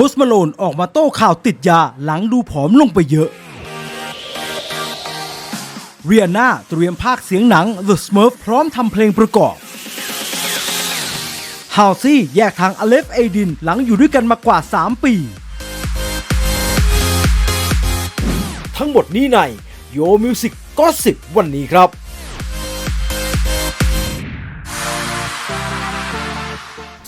พสต์มาโลนออกมาโต้ข่าวติดยาหลังดูผอมลงไปเยอะ เรียนาเตรียมภาคเสียงหนัง The Smurf พร้อมทำเพลงประกอบฮาวซี่แยกทางอเลฟเอดินหลังอยู่ด้วยกันมากว่า 3 ปี ทั้งหมดนี้ในโยมิวสิกก็สิบวันนี้ครับ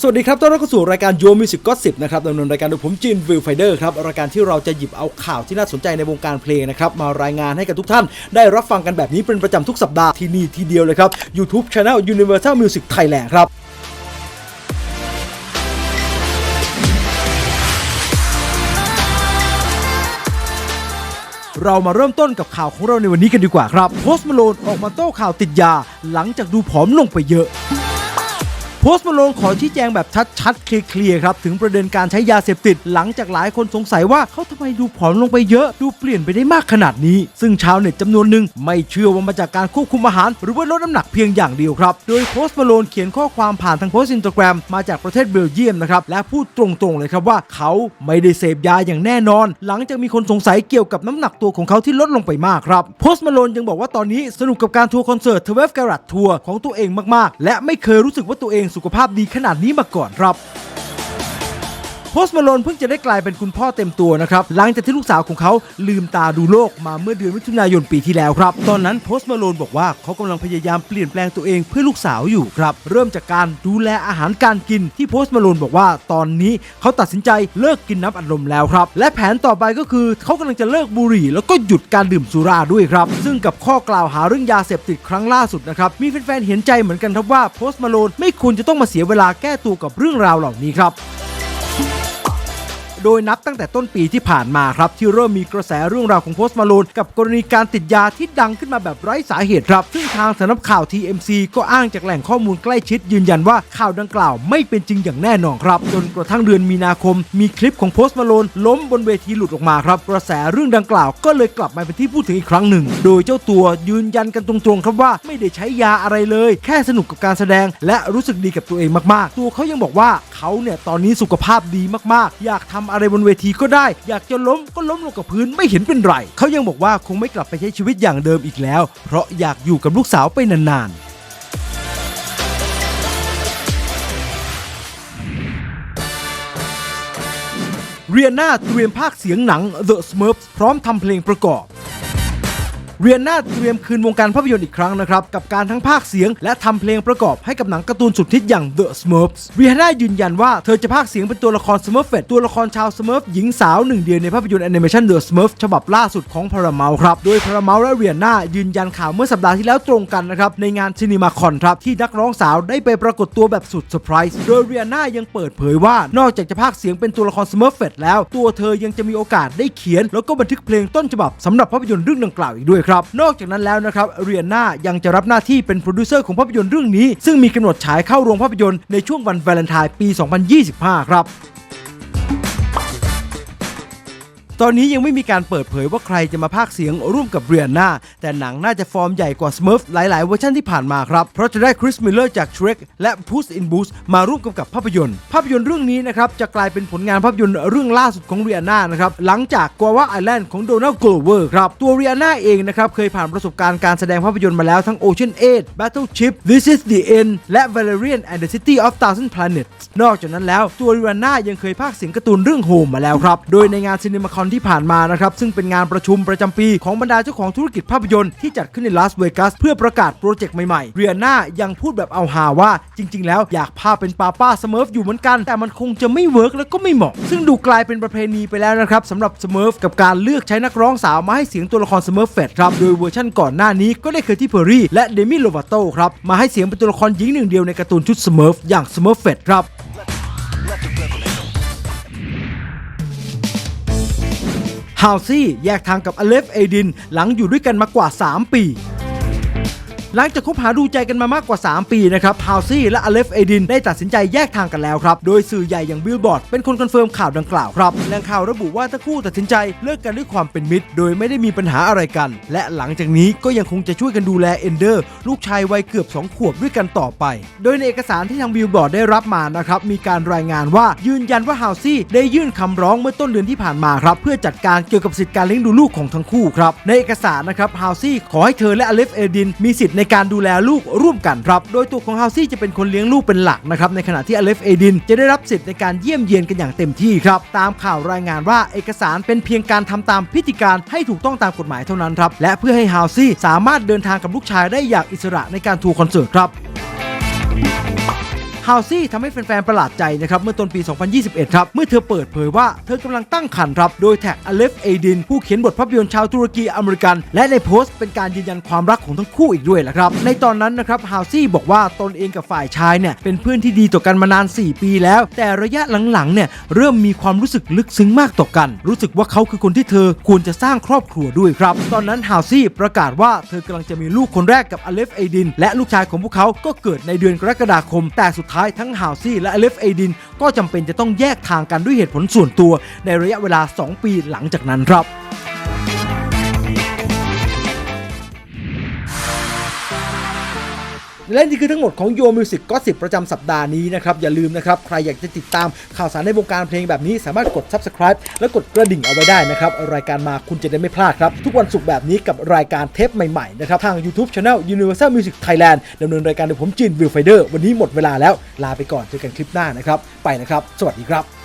สวัสดีครับ ต้อนรับเข้าสู่รายการโยมิวสิกก็สิบนะครับดำเนินรายการโดยผมจินวิลไฟเดอร์ครับ รายการที่เราจะหยิบเอาข่าวที่น่าสนใจในวงการเพลงนะครับ มารายงานให้กับทุกท่าน ได้รับฟังกันแบบนี้เป็นประจำทุกสัปดาห์ที่นี่ทีเดียวเลยครับ YouTube Channel Universal Music Thailand ครับเรามาเริ่มต้นกับข่าวของเราในวันนี้กันดีกว่าครับโพสต์มาโลนออกมาโต้ข่าวติดยา หลังจากดูผอมลงไปเยอะ พสต์มาโลนขอชี้แจงแบบชัดๆ เคลียร์ๆครับ ถึงประเด็นการใช้ยาเสพติด หลังจากหลายคนสงสัยว่าเขาทำไมดูผอมลงไปเยอะ ดูเปลี่ยนไปได้มากขนาดนี้ ซึ่งชาวเน็ตจำนวนหนึ่งไม่เชื่อว่ามาจากการควบคุมอาหาร หรือว่าลดน้ำหนักเพียงอย่างเดียวครับ โดยโพสต์มาโลนเขียนข้อความผ่านทางโพสต์อินสตาแกรมมาจากประเทศเบลเยียมนะครับ และพูดตรงๆเลยครับว่าเขาไม่ได้เสพยาอย่างแน่นอน หลังจากมีคนสงสัยเกี่ยวกับน้ำหนักตัวของเขาที่ลดลงไปมากครับ โพสต์มาโลนยังบอกว่าตอนนี้สนุกกับการทัวร์คอนเสิร์ต12 g a r a t ทัวร์ของตัวเองมากๆ และไม่เคยรู้สึกว่าตัวเองสุขภาพดีขนาดนี้มาก่อนครับ โพสต์มาโลนเพิ่งจะได้กลายเป็นคุณพ่อเต็มตัวนะครับ หลังจากที่ลูกสาวของเขาลืมตาดูโลกมาเมื่อเดือนมิถุนายนปีที่แล้วครับ ตอนนั้นโพสต์มาโลนบอกว่าเขากำลังพยายามเปลี่ยนแปลงตัวเองเพื่อลูกสาวอยู่ครับ เริ่มจากการดูแลอาหารการกินที่โพสต์มาโลนบอกว่าตอนนี้เขาตัดสินใจเลิกกินน้ำอัดลมแล้วครับ และแผนต่อไปก็คือเขากำลังจะเลิกบุหรี่ แล้วก็หยุดการดื่มสุราด้วยครับ ซึ่งกับข้อกล่าวหาเรื่องยาเสพติดครั้งล่าสุดนะครับมีแฟนๆเห็นใจเหมือนกันครับว่าโพสต์มาโลนไม่ควรจะต้องมาเสียเวลาแก้ตัวกับเรื่องราวเหล่านี้ครับ you โดยนับตั้งแต่ต้นปีที่ผ่านมาครับที่เริ่มมีกระแสเรื่องราวของโพสต์มาโลนกับกรณีการติดยาที่ดังขึ้นมาแบบไร้สาเหตุครับ ซึ่งทางสำนักข่าว TMC ก็อ้างจากแหล่งข้อมูลใกล้ชิดยืนยันว่าข่าวดังกล่าวไม่เป็นจริงอย่างแน่นอนครับ จนกระทั่งเดือนมีนาคม มีคลิปของโพสต์มาโลนล้มบนเวทีหลุดออกมาครับกระแสเรื่องดังกล่าวก็เลยกลับมาเป็นที่พูดถึงอีกครั้งหนึ่ง โดยเจ้าตัวยืนยันกันตรงๆครับว่าไม่ได้ใช้ยาอะไรเลย แค่สนุกกับการแสดง และรู้สึกดีกับตัวเองมากๆ ตัวเขายังบอกว่าเขาเนี่ยตอนนี้สุขภาพดีมากๆ อยากทำอะไรบนเวทีก็ได้ อยากจะล้มก็ล้มลงกับพื้นไม่เห็นเป็นไร เขายังบอกว่าคงไม่กลับไปใช้ชีวิตอย่างเดิมอีกแล้ว เพราะอยากอยู่กับลูกสาวไปนานๆเรียนาเตรียมภาคเสียงหนัง The Smurfs พร้อมทำเพลงประกอบ เรียนนาเตรียมคืนวงการภาพยนตร์อีกครั้งนะครับ กับการทั้งภาคเสียง และทำเพลงประกอบให้กับหนังการ์ตูนสุดฮิตอย่าง The Smurfs เรียนายืนยันว่าเธอจะภาคเสียงเป็นตัวละคร Smurfette ตัวละครชาว Smurf หญิงสาวหนึ่งเดียวในภาพยนตร์แอนิเมชัน The Smurf ฉบับล่าสุดของ Paramount ครับโดย Paramount และเรียนายืนยันข่าวเมื่อสัปดาห์ที่แล้วตรงกันนะครับในงาน Cinema Con ครับที่นักร้องสาวได้ไปปรากฏตัวแบบสุดเซอร์ไพรส์โดยเรียนายังเปิดเผยว่านอกจากจะภาคเสียงเป็นตัวละคร Smurfette แล้ว ตัวเธอยังจะมีโอกาสได้เขียน แล้วก็บันทึกเพลงต้นฉบับสำหรับภาพยนตร์เรื่องดังกล่าวอีกด้วยครับ นอกจากนั้นแล้วนะครับเรียนายังจะรับหน้าที่เป็นโปรดิวเซอร์ของภาพยนตร์เรื่องนี้ ซึ่งมีกำหนดฉายเข้าโรงภาพยนตร์ในช่วงวันวาเลนไทน์ปี 2025 ครับ ตอนนี้ยังไม่มีการเปิดเผยว่าใครจะมาพากเสียงร่วมกับเรียนนาแต่หนังน่าจะฟอร์มใหญ่กว่า Smurf หลาย ๆ เวอร์ชันที่ผ่านมาครับ เพราะจะได้คริสมิลเลอร์จาก Shrek และ Puss in Boots มาร่วมกำกับภาพยนตร์ ภาพยนตร์เรื่องนี้นะครับจะกลายเป็นผลงานภาพยนตร์เรื่องล่าสุดของเรียนานะครับหลังจากกัวว่าไอแลนด์ของโดนัลด์โกลเวอร์ครับตัวเรียนาเองนะครับเคยผ่านประสบการณ์การแสดงภาพยนตร์มาแล้วทั้ง Ocean 8 Battleship This is the End และ Valerian and the City of Thousand Planets นอกจากนั้นแล้วตัวเรียนายังเคยพากเสียงการ์ตูนเรื่องโฮมมาแล้วครับโดยในงานซีนีมาคอนที่ผ่านมานะครับ ซึ่งเป็นงานประชุมประจำปีของบรรดาเจ้าของธุรกิจภาพยนตร์ที่จัดขึ้นในลาสเวกัสเพื่อประกาศโปรเจกต์ใหม่ๆ เรียนายังพูดแบบเอาฮาว่าจริง ๆ แล้วอยากพาเป็นป้าป้าสมิร์ฟอยู่เหมือนกัน แต่มันคงจะไม่เวิร์กแล้วก็ไม่เหมาะ ซึ่งดูกลายเป็นประเพณีไปแล้วนะครับสำหรับสมิร์ฟกับการเลือกใช้นักร้องสาวมาให้เสียงตัวละครสมิร์ฟเฟดครับโดยเวอร์ชั่นก่อนหน้านี้ก็ได้เคยที่เพอร์รี่และเดมิโลวาโตครับมาให้เสียงเป็นตัวละครหญิงหนึ่งเดียวในการ์ตูนชุดสมิร์ฟอย่างสมิร์ฟเฟดครับ ฮาวซี่แยกทางกับอเลฟเอดิน หลังอยู่ด้วยกันมากว่า 3 ปี หลังจากคบหาดูใจกันมามากกว่า 3 ปีนะครับฮาวซี่และอเลฟเอดินได้ตัดสินใจแยกทางกันแล้วครับ โดยสื่อใหญ่อย่างบิลบอร์ดเป็นคนคอนเฟิร์มข่าวดังกล่าวครับแหล่งข่าวระบุว่าทั้งคู่ตัดสินใจเลิกกันด้วยความเป็นมิตร โดยไม่ได้มีปัญหาอะไรกัน และหลังจากนี้ก็ยังคงจะช่วยกันดูแลเอนเดอร์ลูกชายวัยเกือบ 2 ขวบด้วยกันต่อไป โดยในเอกสารที่ทางบิลบอร์ดได้รับมานะครับมีการรายงานว่ายืนยันว่าฮาวซี่ได้ยื่นคำร้องเมื่อต้นเดือนที่ผ่านมาครับเพื่อจัดการเกี่ยวกับสิทธิการเลี้ยงดูลูกของทั้งคู่ครับในเอกสารนะครับฮาวซี่ขอให้เธอและอเลฟเอดินมีสิทธิในการดูแลลูกร่วมกันครับ โดยตัวของฮาวซี่จะเป็นคนเลี้ยงลูกเป็นหลักนะครับในขณะที่อเลฟเอดินจะได้รับสิทธิ์ในการเยี่ยมเยียนกันอย่างเต็มที่ครับตามข่าวรายงานว่าเอกสารเป็นเพียงการทำตามพิธีการให้ถูกต้องตามกฎหมายเท่านั้นครับและเพื่อให้ฮาวซี่สามารถเดินทางกับลูกชายได้อย่างอิสระในการทัวร์คอนเสิร์ตครับ ฮาวซี่ทำให้แฟนๆประหลาดใจนะครับเมื่อต้นปี 2021 ครับ เมื่อเธอเปิดเผยว่าเธอกำลังตั้งครรภ์ครับ โดยแท็กอเลฟเอดิน ผู้เขียนบทภาพยนตร์ชาวตุรกีอเมริกัน และในโพสต์เป็นการยืนยันความรักของทั้งคู่อีกด้วยละครับ ในตอนนั้นนะครับฮาวซี่บอกว่าตนเองกับฝ่ายชายเนี่ยเป็นเพื่อนที่ดีต่อกันมานาน 4 ปีแล้ว แต่ระยะหลังๆเนี่ยเริ่มมีความรู้สึกลึกซึ้งมากต่อกัน รู้สึกว่าเขาคือคนที่เธอควรจะสร้างครอบครัวด้วยครับ ตอนนั้นฮาวซี่ประกาศว่าเธอกำลังจะมีลูกคนแรกกับอเลฟเอดิน และลูกชายของพวกเขาก็เกิดในเดือนกรกฎาคมแต่สุดท้ายทั้งฮาวซี่และอเลฟเอดิน ก็จำเป็นจะต้องแยกทางกันด้วยเหตุผลส่วนตัวในระยะเวลา 2 ปีหลังจากนั้นครับ และนี่คือทั้งหมดของโยมิวสิกก็สิบประจำสัปดาห์นี้นะครับ อย่าลืมนะครับ ใครอยากจะติดตามข่าวสารในวงการเพลงแบบนี้ สามารถกด subscribe และกดกระดิ่งเอาไว้ได้นะครับ รายการมาคุณจะได้ไม่พลาดครับ ทุกวันศุกร์แบบนี้กับรายการเทปใหม่ๆนะครับ ทาง YouTube Channel Universal Music Thailand ดำเนินรายการโดยผมจินวิวไฟเดอร์วันนี้หมดเวลาแล้วลาไปก่อนเจอกันคลิปหน้านะครับไปนะครับ สวัสดีครับ